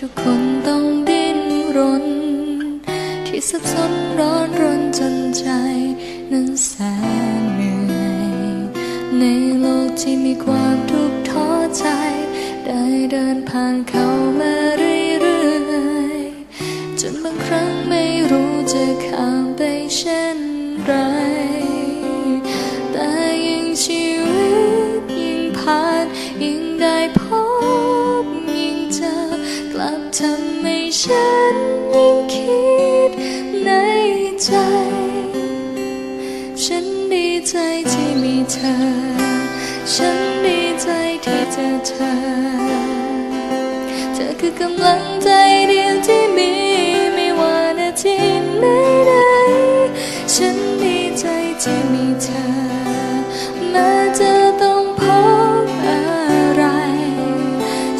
ทุกคนต้องดิ้นรน ที่สับสนร้อนรนจนใจ นั้นแสนเหนื่อย ในโลกที่มีความทุกข์ท้อใจ ได้เดินผ่านเขามาเรื่อยๆ จนบางครั้งไม่รู้จะข้ามไปเช่นไรแต่ยิ่งชีวิตยิ่งผ่านยิ่งได้ เธอ ฉันดีใจที่เจอเธอ เธอคือกำลังใจเดียวที่มี ไม่ว่านาทีไหนไหนๆฉันดีใจที่มีเธอ แม้จะต้องพบอะไร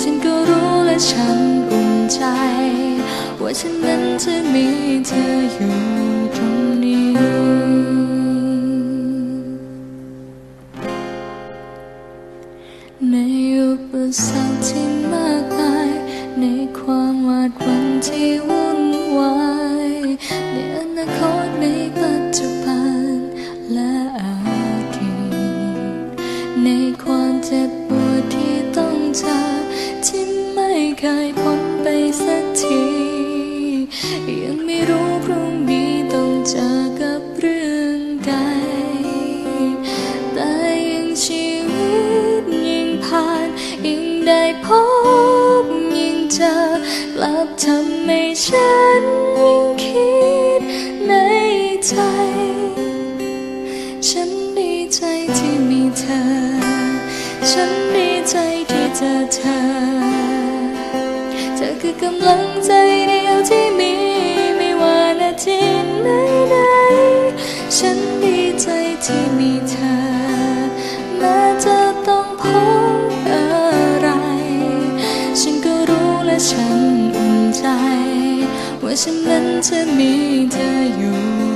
ฉันก็รู้และฉันอุ่นใจ ว่าฉันนั้นจะมีเธออยู่ตรงนี้ ในอุปสรรคที่มากมาย ในความหวาดหวั่นที่วุ่นวายในอนาคตในปัจจุบันและอดีตในความเจ็บปวดที่ต้องเจอที่ไม่เคยพ้นไปสักที ทำให้ฉันยิ่งคิดในใจ ฉันดีใจที่มีเธอ ฉันดีใจที่เจอเธอ เธอคือกำลังใจ ว่าฉันนั้นจะมีเธออยู่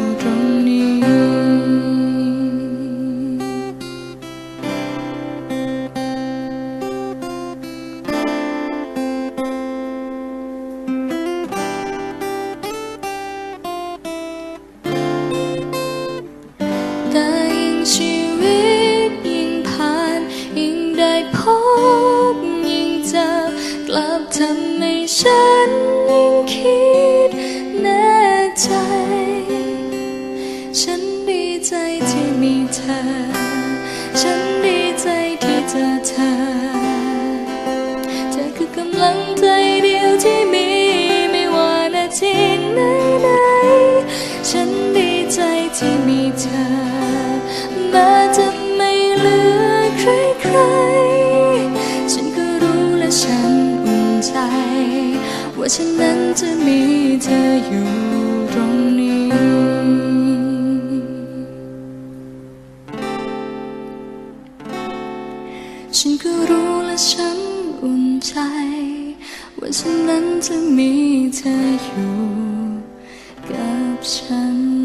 จะมีเธออยู่ตรงนี้ ฉันก็รู้และฉันอุ่นใจ ว่าฉันนั้นจะมีเธออยู่กับฉัน